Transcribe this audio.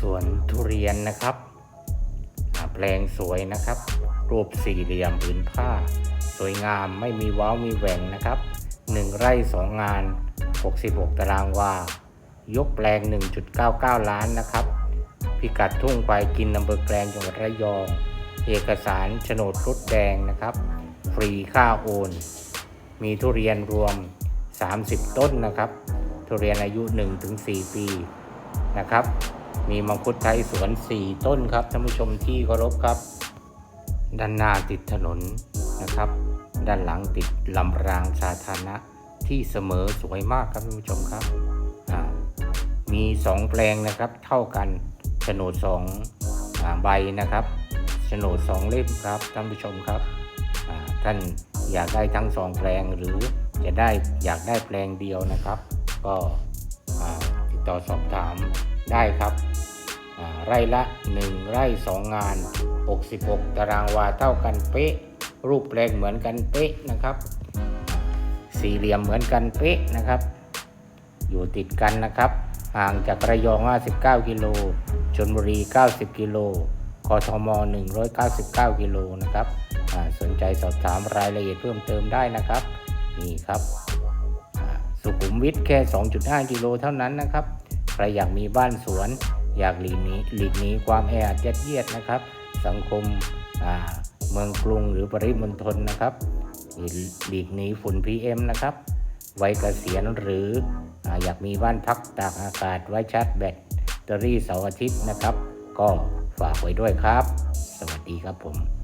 สวนทุเรียนนะครับแปลงสวยนะครับ รูปสี่เหลี่ยมผืนผ้า สวยงามไม่มีว้าวมีแหว่งนะครับหนึ่งไร่สองงาน 66 ตารางวา ยกแปลง 1.99 ล้านนะครับ พิกัดทุ่งควายกินอำเภอแกลงจังหวัดระยอง เอกสารโฉนดรถแดงนะครับ ฟรีค่าโอน มีทุเรียนรวม 30 ต้นนะครับ ทุเรียนอายุ 1-4 ปีนะครับ มีมังคุดไทยสวน 4 ต้นครับท่านผู้ชมที่เคารพครับ ด้านหน้าติดถนนนะครับ ด้านหลังติดลำรางสาธารณะที่เสมอสวยมากครับท่านผู้ชมครับ มีสองแปลงนะครับเท่ากันโฉนดสองใบนะครับโฉนดสองเล่มครับท่านผู้ชมครับท่านอยากได้ทั้งสองแปลงหรือจะได้อยากได้แปลงเดียวนะครับ ก็ ต่อสอบถามได้ครับ ไร่ละ 1 ไร่ 2 งาน 66 ตารางวาเท่ากันเป๊ะ รูปแปลงเหมือนกันเป๊ะนะครับ สี่เหลี่ยมเหมือนกันเป๊ะนะครับ อยู่ติดกันนะครับห่างจากระยอง 59 กิโลชนบุรี 90 กิโลกทม 199 กิโลนะครับสนใจสอบถามรายละเอียดเพิ่มเติมได้นะครับ นี่ครับ สุขุมวิทแค่ 2.5 กิโลเท่านั้นนะครับ รอยากมีบ้านสวน อยากหลีกหนีหลีกหนีความแออัดยัดเยียดนะครับ สังคมเมืองกรุงหรือปริมณฑลนะครับหลีกหนีฝุ่น PM นะครับวัยเกษียณหรือออยากมีบ้านพักตากอากาศไว้ชาร์จแบตเตอรี่เสาร์อาทิตย์นะครับ ก็ฝากไว้ด้วยครับ สวัสดีครับผม